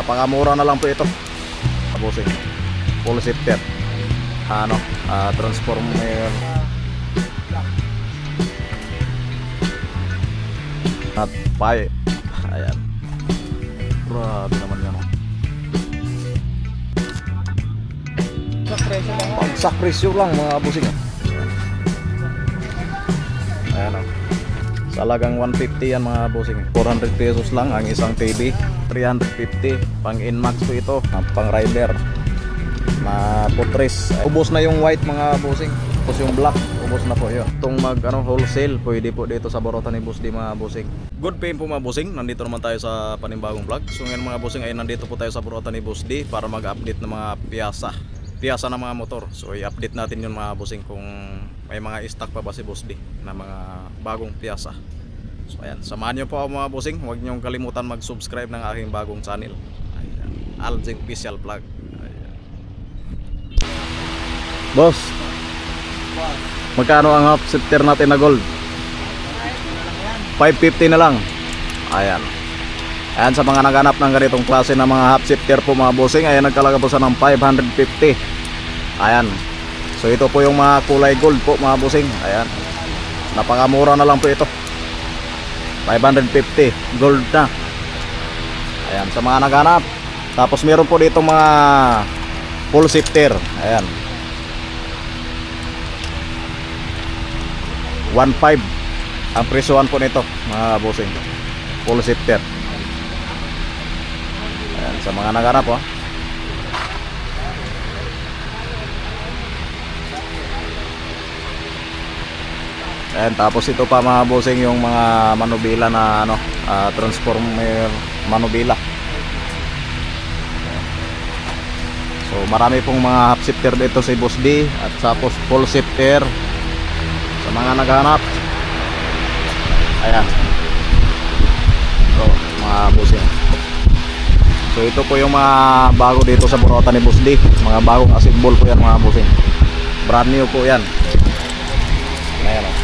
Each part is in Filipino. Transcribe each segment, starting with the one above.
napakamura na lang po ito bossing full shifter ano ah, transformer at pipe ayan grabe naman yan. Sa presyo lang. Mga busing. Ayan o. Salagang 150 yan mga busing. 400 pesos lang ang isang TV. 350 pang Inmax po ito. ah, Pang rider. Na putres. Ubos na yung white mga busing. Ubos yung black. Ubos na po yun. Itong mag ano, wholesale pwede po dito sa Barotan ni Boss di mga busing. Good PM po mga busing. Nandito naman tayo sa panibagong vlog. So ngayon mga busing ay nandito po tayo sa Barotan ni Boss D para mag-update ng mga piyasa piyasa ng mga motor. So i-update natin yung mga bossing kung may mga stock pa ba si Boss D na mga bagong piyasa. So ayan, samahan niyo po ako mga bossing. Huwag niyong kalimutan mag-subscribe ng aking bagong channel. Ayan, Aljing Official Vlog. Ayan. Boss, magkano ang half shifter natin na gold? 550 na lang. Ayan. Ayan sa mga naghanap ng ganitong klase ng mga half shifter po mga bossing, ayan nagkalaga po sa ng 550. Ayan. So ito po yung mga kulay gold po mga bossing. Ayan. Napakamura na lang po ito. 550 gold na. Ayan sa mga naghanap. Tapos meron po dito mga full shifter. Ayan. 1.5 ang presyohan po nito mga bossing. Full shifter. Ayan, sa mga naganap oh. Ayan, tapos ito pa mga bossing yung mga manubila na ano, ah, transformer manubila. So marami pong mga half shifter dito sa Boss D at tapos full shifter sa mga naghanap. Ayan. So, mga bossing. So ito po yung mga bago dito sa Burota ni Boss D. Mga bagong assemble po yan mga bossing. Brand new po yan. Ayan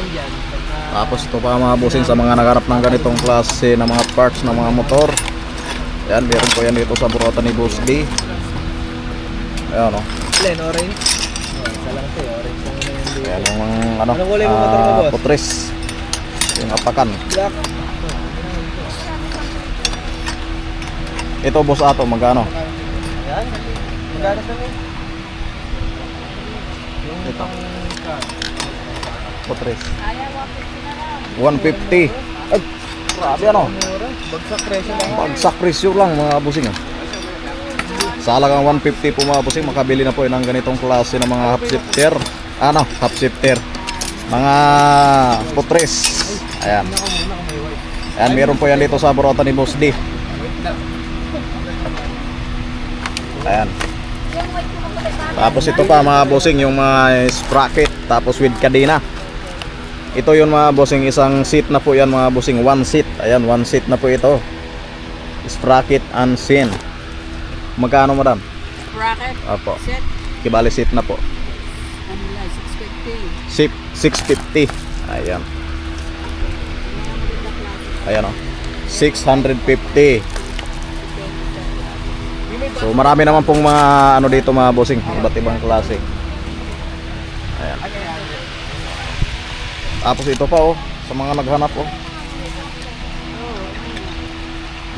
dyan. Pagka... Tapos ito pa mga bossing sa mga nagharap ng ganitong klase ng mga parts ng mga motor. Ayan, meron po yan dito sa Burota ni Boss D. Ayan o. Len, orange. Oh, isa lang ito, eh, orange lang na yun dito. Ayan yung ano, Anong kulay mo motor mo, ah, boss? putres. Yung apakan. Black. Ito boss ato, magkano? Yan. Magkano sa mo? Yung Ito. pang car. Putres. 150. Ay, grabe ano. Bagsak presyo lang. Bagsak presyo lang mga busing. ah. Sa halagang 150 po mga busing, makabili na po ng ganitong klase ng mga half shifter. Ano, half shifter. Mga putres. Ayan. Ayan, meron po yan dito sa Borota ni Boss D. Ayan. Tapos ito pa mga bossing, yung mga sprocket, tapos with kadena. Ito yung mga bossing, isang seat na po yan mga bossing, one seat. Ayan, one seat na po ito. Sprocket sin. Magkano madam? bracket Opo, set kibali seat na po. ano lang 650 Sip, 650. Ayan. Ayan o. 650. So marami naman pong mga ano dito mga bossing, iba't ibang klase. Ayan. Tapos ito pa oh, sa mga naghanap oh.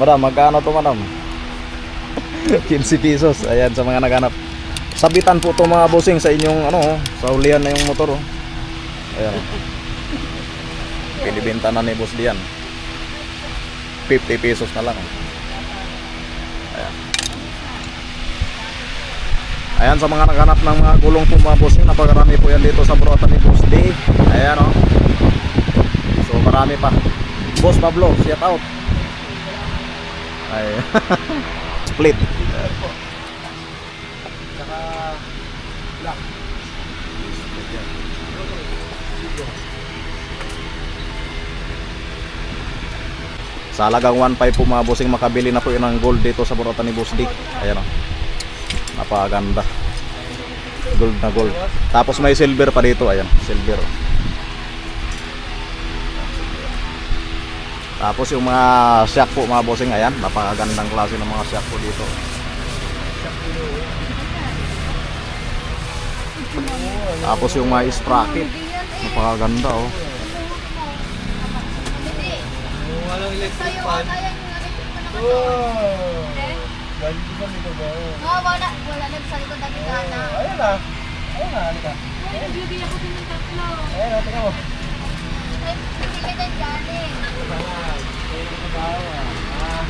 Madam, magkano to madam? 15 pesos. Ayan sa mga naghanap. Sabitan po to mga bossing sa inyong ano oh, sa ulian na yung motor oh. Ayan. oh. Pinibenta na ni boss diyan. 50 pesos na lang. oh. Ayan sa mga naghanap ng mga gulong po mga bossing, napakarami po yan dito sa Brota ni Boss D. Ayan oh. So marami pa. Boss Pablo, shout out. Ay. Split. Saka black. Sa halagang 1.5 po mga bossing makabili na po yun ng gold dito sa Borota ni Boss D. Ayan o. Napakaganda. Gold na gold. Tapos may silver pa dito, ayan, silver. Tapos yung mga shock po mga bossing, ayan, napakagandang klase ng mga shock po dito. Tapos yung mga sprocket, napakaganda oh. Walang electric fan. Oh! Galing ko? Oo, wala. Wala na sa likod natin gana. Ayan na. Ayan na, halika. Nagbibigay ako din ng tatlo. Ayan na, tingnan mo. Ay, Hindi ka dyan galing. Ah.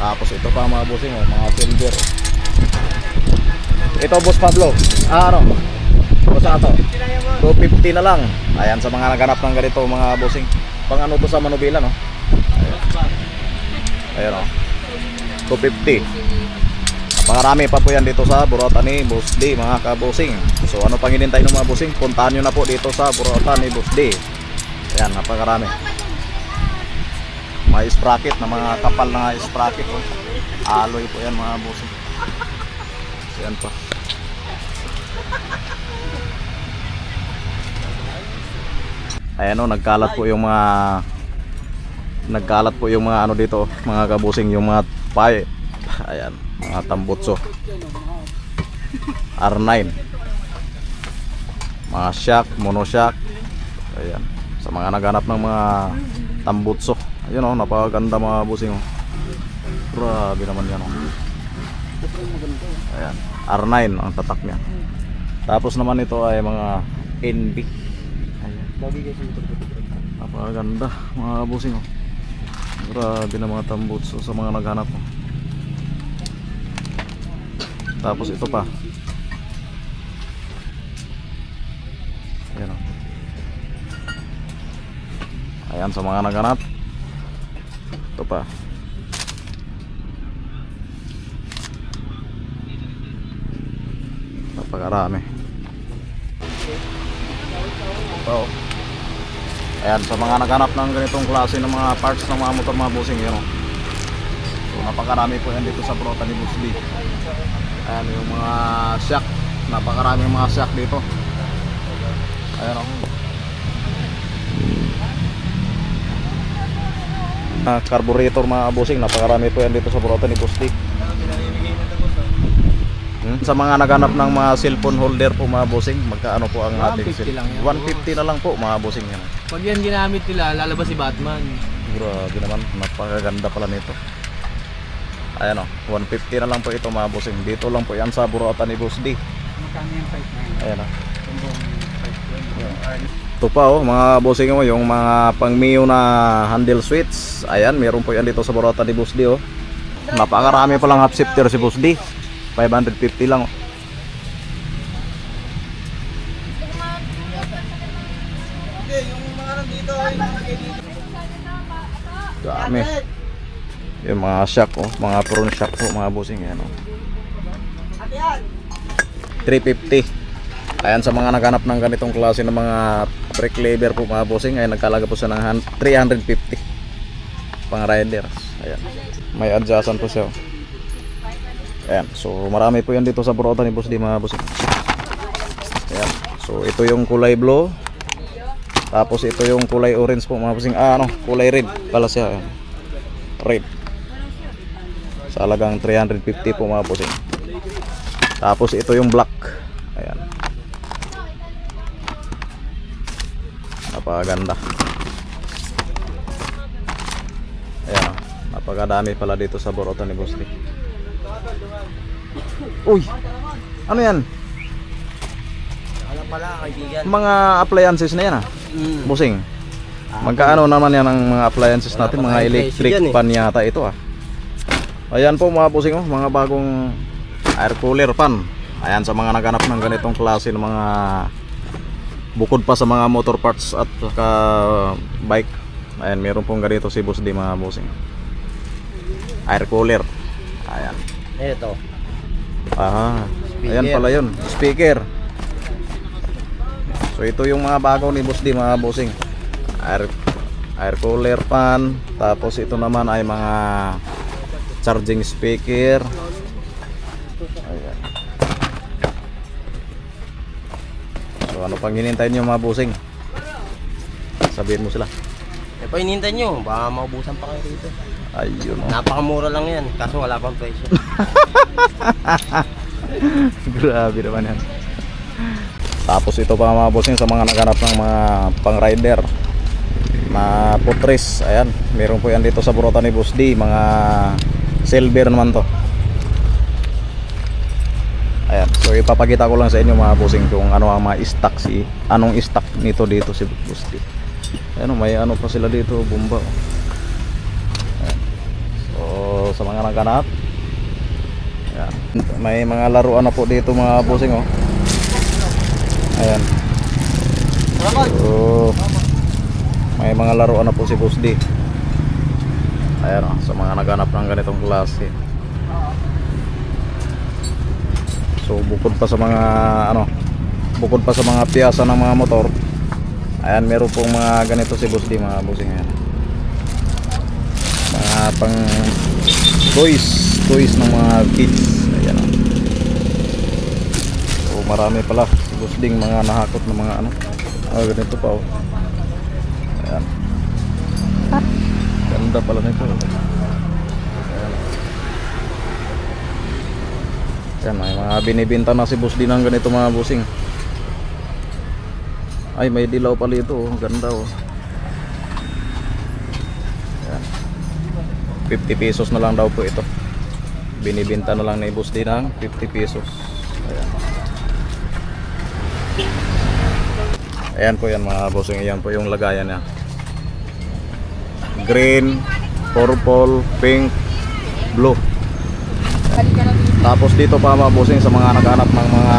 Tapos ito pa mga bossing, oh, mga silver. Ito boss Pablo. Ah, ano? Boss ato. 250 na lang. Ayan sa mga naghanap ng ganito mga bossing. Pang ano to sa Manubila no? Ayan oh. 250. Napakarami pa po yan dito sa Burota ni D mga kabosing. So ano pang hinintay ng mga bossing? Puntahan nyo na po dito sa Burota ni D. Ayan, napakarami. May sprocket na mga kapal na sprocket oh. Alloy po yan mga bossing. So yan pa. Ayan o, nagkalat po yung mga nagkalat po yung mga ano dito, mga kabusing yung mga pie. Ayan, mga tambutso. R9. Mga shock, monoshock. Ayan, sa mga naghanap ng mga tambutso. Ayun o, napakaganda mga busing o. Grabe naman yan o. Ayan, R9 ang tatak niya. Tapos naman ito ay mga NB. Lagi kasi ito. Napakaganda mga busing oh. Grabe na mga tambutso sa mga naghanap oh. Tapos ito pa. Ayan oh. Ayan sa mga naghanap. Ito pa. Napakarami. Ito oh. Ayan, sa mga naghanap ng ganitong klase ng mga parts ng mga motor mga busing yun. oh. So napakarami po yan dito sa Prota ni D. Ayan yung mga shock. Napakarami yung mga shock dito. Ayan oh. Ah, carburetor mga busing, napakarami po yan dito sa Prota ni tapos. Hmm? Sa mga naghanap ng mga cellphone holder po mga busing, magkaano po ang ating 150 cell- lang yan. 150 na lang po mga busing yan. Pag yan ginamit nila, lalabas si Batman. Grabe naman, napakaganda pala nito. Ayan o, 150 na lang po ito mga bossing. Dito lang po yan sa Burota ni Boss D. Magkano yung price na yun? Ayan o. Ito pa o, mga bossing mo, yung mga pang Mio na handle switch. Ayan, meron po yan dito sa Burota ni Boss D o. Napakarami pa lang half shifter si Boss D. 550 lang oh. Yung mga shock o, mga prune shock po mga bossing. Ayan o. 350. Ayan sa mga naghanap ng ganitong klase ng mga brake lever po mga bossing ay nagkalaga po siya ng han- 350 pang riders. Ayan. May adjustan po siya. oh. Ayan. So marami po yan dito sa Burota ni Boss D mga bossing. Ayan. So ito yung kulay blue. Tapos ito yung kulay orange po mga bossing. Ah ano, kulay red pala siya. Ayan. Red. Sa halagang 350 po mga bossing. Tapos ito yung black. Ayan. Napakaganda. Ayan. oh. Napakadami pala dito sa Borota ni Boss. Uy! Ano yan? Alam pala, kaibigan. Mga appliances na yan ah. Mm. Bossing. Magkaano naman yan ang mga appliances Wala natin? Mga electric dyan eh. pan yata ito ah. Ayan po mga bossing oh, mga bagong air cooler pan. Ayan sa mga naghanap ng ganitong klase ng mga bukod pa sa mga motor parts at saka bike. Ayan, meron pong ganito si Boss D mga bossing. Air cooler. Ayan. Ito. Aha. Ayan Speaker. pala yun. Speaker. So ito yung mga bago ni Boss D mga bossing. Air, air cooler fan tapos ito naman ay mga charging speaker. Ayan. So ano pang hinintay nyo mga busing? Sabihin mo sila. Eh pa hinintay nyo, baka maubusan pa kayo rito. ayun oh. Napakamura lang yan, kaso wala pang presyo. grabe naman yan. Tapos ito pa mga busing sa mga naghanap ng mga pang rider. Na putris ayan. Meron po yan dito sa Burotan ni Boss D mga silver naman to ayan so ipapakita ko lang sa inyo mga busing kung ano ang mga stock si anong stock nito dito si D ayan may ano pa sila dito bomba ayan. so sa mga naghanap ayan. may mga laruan na po dito mga busing oh ayan so may mga laruan na po si Boss D. Ayan o, sa mga naghanap ng ganitong klase. So bukod pa sa mga ano, bukod pa sa mga piyasa ng mga motor, ayan meron pong mga ganito si Boss D, mga bossing ayan. Mga pang toys, toys ng mga kids. Ayan o. So marami pala si Boss Ding mga nahakot ng mga ano. Ah, ganito pa oh. Ayan. Ganda pala nito. Ayan, may mga binibinta na si Boss din ng ganito mga busing. Ay, may dilaw pala ito. oh. Ganda oh. Ayan. 50 pesos na lang daw po ito. Binibinta na lang ni Boss din ng 50 pesos. Ayan. Ayan po yan mga bossing. Ayan po yung lagayan niya green, purple, pink, blue. Tapos dito pa mga bossing sa mga naghanap ng mga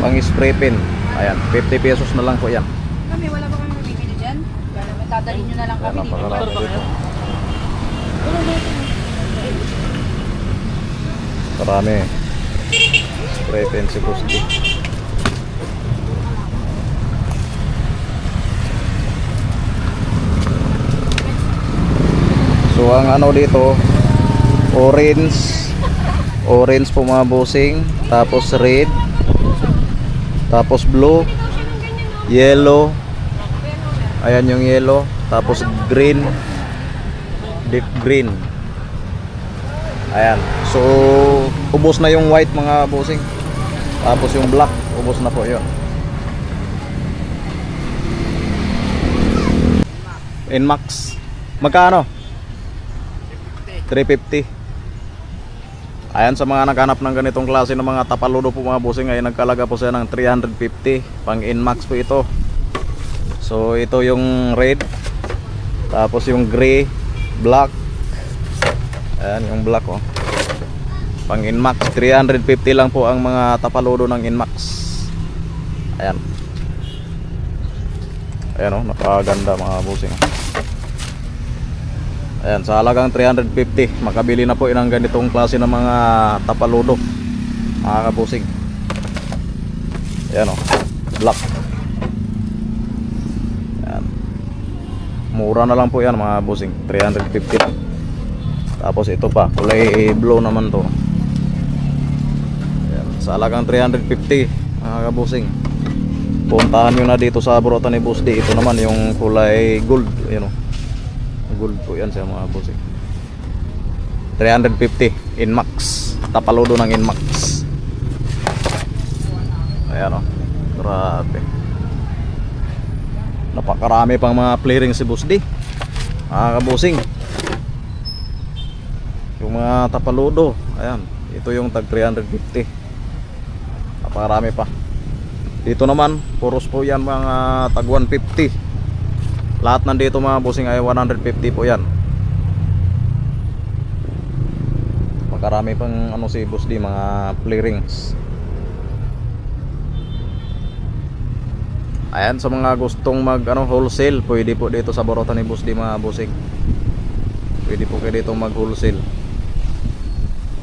pang spray pen. Ayan, 50 pesos na lang po yan. Kami, wala ba kami mabibili dyan? Dadalhin nyo na lang kami dito. Marami. Spray pen si Boss So ang ano dito orange. Orange po mga bossing. Tapos red. Tapos blue. Yellow. Ayan yung yellow. Tapos green. Deep green. Ayan. So ubos na yung white mga bossing. Tapos yung black ubos na po yun. Inmax magkano? 350 Ayan sa mga naghanap ng ganitong klase ng mga tapaludo po mga bossing ay nagkalaga po siya ng 350 pang Inmax po ito. So ito yung red. Tapos yung gray Black. Ayan yung black oh. Pang Inmax 350 lang po ang mga tapaludo ng Inmax Ayan. Ayan oh napakaganda mga bossing. Ayan, sa halagang 350, makabili na po ng ganitong klase ng mga tapaludo. Mga kabusing. Ayan o, black. Ayan. Mura na lang po yan mga busing, 350 lang. Tapos ito pa, kulay blue naman to. Ayan, sa halagang 350, mga kabusing. Puntahan nyo na dito sa Burotan ni Busdi. Ito naman yung kulay gold. Ayan o gold po yan sa mga boss eh. 350 Inmax. Tapaludo ng Inmax. Ayan o grabe. Napakarami pang mga clearing si Boss D. Mga kabusing yung mga tapaludo. Ayan ito yung tag 350 napakarami pa. Dito naman puros po yan mga tag 150 lahat nandito mga bossing ay 150 po yan. Makarami pang ano si Boss D, mga play rings. Ayan sa mga gustong mag ano wholesale, pwede po dito sa Borotan ni Boss D mga bossing. Pwede po kayo dito mag wholesale.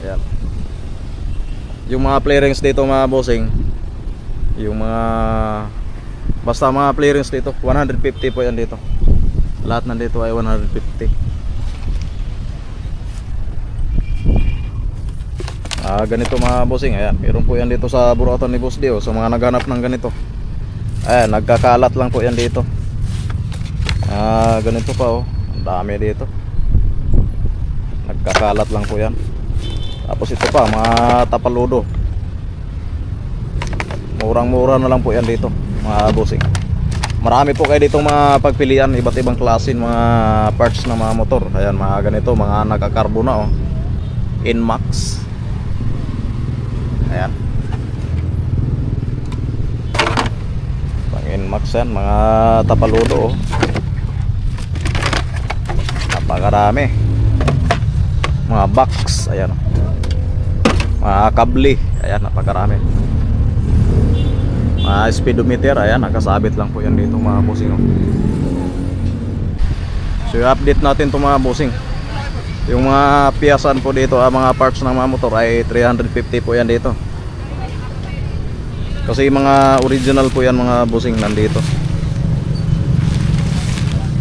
Ayan. Yung mga play dito mga bossing, yung mga Basta mga rings dito, 150 po yan dito. Lahat nandito ay 150. Ah, ganito mga bossing, ayan. Meron po yan dito sa Buratan ni Boss Dio, sa mga naghanap ng ganito. Ayan, nagkakalat lang po yan dito. Ah, ganito pa oh. Ang dami dito. Nagkakalat lang po yan. Tapos ito pa, mga tapaludo. Murang-mura na lang po yan dito, mga bossing. Marami po kayo dito mga pagpilian, iba't ibang klase ng mga parts ng mga motor. Ayan, mga ganito, mga nakakarbo na oh. Inmax. Ayan. Pang Inmax yan, mga tapaludo oh. Napakarami. Mga box, ayan oh. Mga kabli, ayan, napakarami. Mga speedometer, ayan, nakasabit lang po yan dito mga bossing oh. So i-update natin itong mga bossing. Yung mga piyasan po dito, ah, mga parts ng mga motor ay 350 po yan dito. Kasi mga original po yan mga bossing nandito.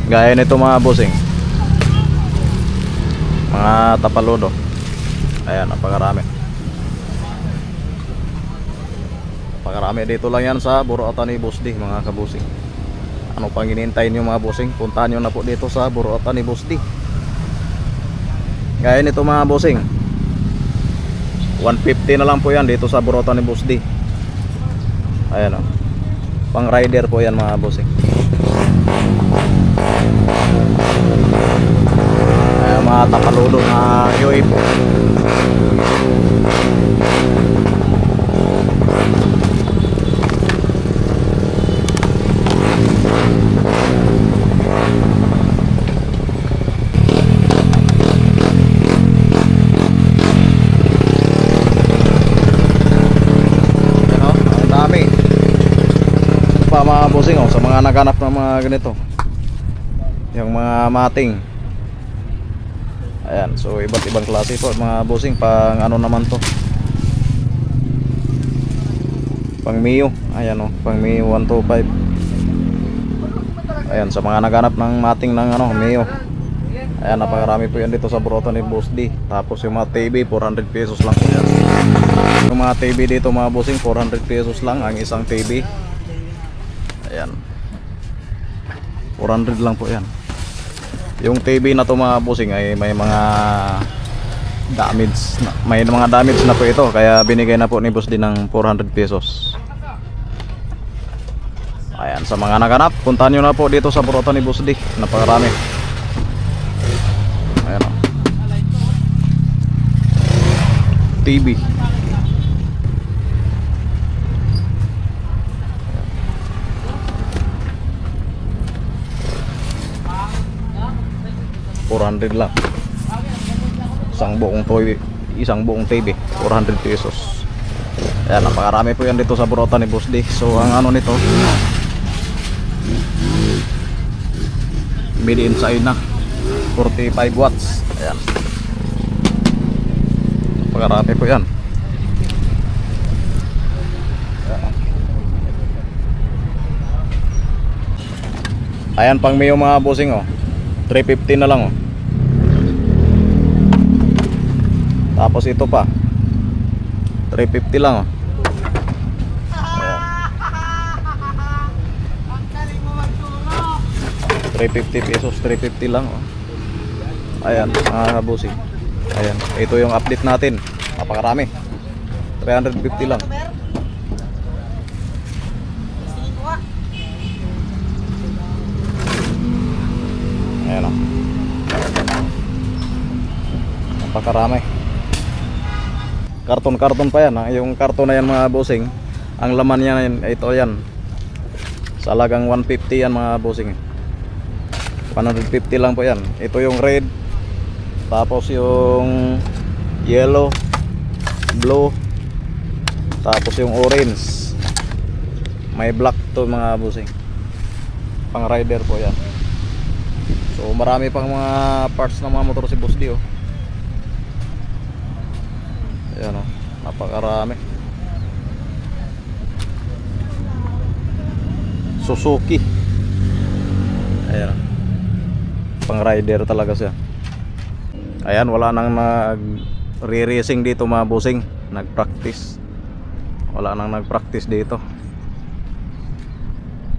Gaya nito mga bossing. Mga tapaludo Ayan, napakarami Napakarami dito lang yan sa Buroatan ni Busdi mga kabusing. Ano pang hinihintay nyo mga busing? Puntahan nyo na po dito sa Buroatan ni Busdi Gaya nito mga busing. 150 na lang po yan dito sa Buroatan ni Busdi Ayan o Pang rider po yan mga busing. Ayan mga tapaludo na UAP Ano? Ang dami. Ito pa mga bossing oh, sa mga naghanap ng mga ganito. Yung mga mating. Ayan, so iba't ibang klase po mga bossing pang ano naman to. Pang Mio. Ayan oh, pang Mio 125. Ayan, sa mga naghanap ng mating ng ano, Mio. Ayan, napakarami po yan dito sa Broto ni Boss D. Tapos yung mga TV, 400 pesos lang po yan. Yung mga TV dito mga bossing 400 pesos lang ang isang TV Ayan 400 lang po yan. Yung TV na to mga bossing ay may mga damage na, may mga damage na po ito. Kaya binigay na po ni boss din ng 400 pesos. Ayan sa mga naganap puntahan nyo na po dito sa Burota ni Boss D. Napakarami. Ayan o TV $400 lang. Isang buong toy isang buong TV 400 pesos. Ayan, napakarami po yan dito sa Burota ni Boss so ang ano nito made in China 45 watts. Ayan. Napakarami po yan. Ayan pang Mio mga bossing oh. 350 na lang oh. Tapos ito pa. 350 lang oh. Ayan. 350 pesos, 350 lang oh. Ayan, mga kabusing. Ayan, ito yung update natin. Napakarami. 350 lang. Ayan o. Napakarami. Karton-karton pa yan ha. Yung karton na yan mga bossing. Ang laman yan, ito yan. Sa alagang 150 yan mga bossing. 150 lang po yan. Ito yung red. Tapos yung yellow. Blue. Tapos yung orange. May black to mga bossing. Pang rider po yan. So marami pang mga parts ng mga motor si Boss D oh. Ayan oh, napakarami. Suzuki. Ayan. Pang rider talaga siya. Ayan, wala nang nag re-racing dito mga bossing. Nag-practice. Wala nang nag-practice dito.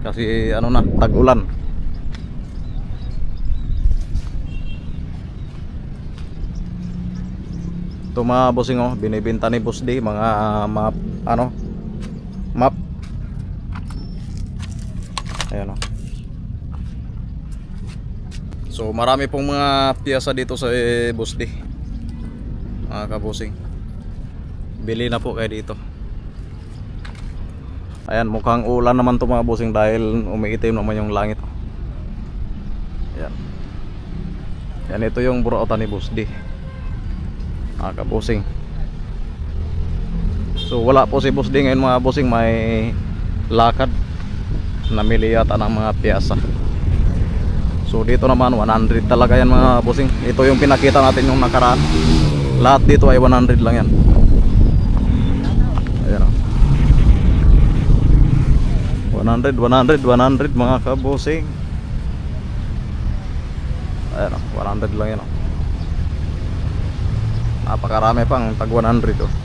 Kasi ano na, tag-ulan. Ito mga bossing oh, binibenta ni Boss D mga map ano map. Ayan oh. So marami pong mga piyasa dito sa eh, Boss D. Mga kabusing. Bili na po kayo dito. Ayan, mukhang ulan naman to mga busing dahil umiitim naman yung langit. oh. Ayan. Yan ito yung burautan ni Boss D. Mga kabusing. So wala po si Boss D ngayon mga busing may lakad. Namili yata ng mga piyasa. So dito naman 100 talaga yan mga busing. Ito yung pinakita natin yung nakaraan. Lahat dito ay 100 lang yan. Ayan o. 100, 100, 100 mga kabusing. Ayan o, 100 lang yan o. Napakarami pang tag 100 o.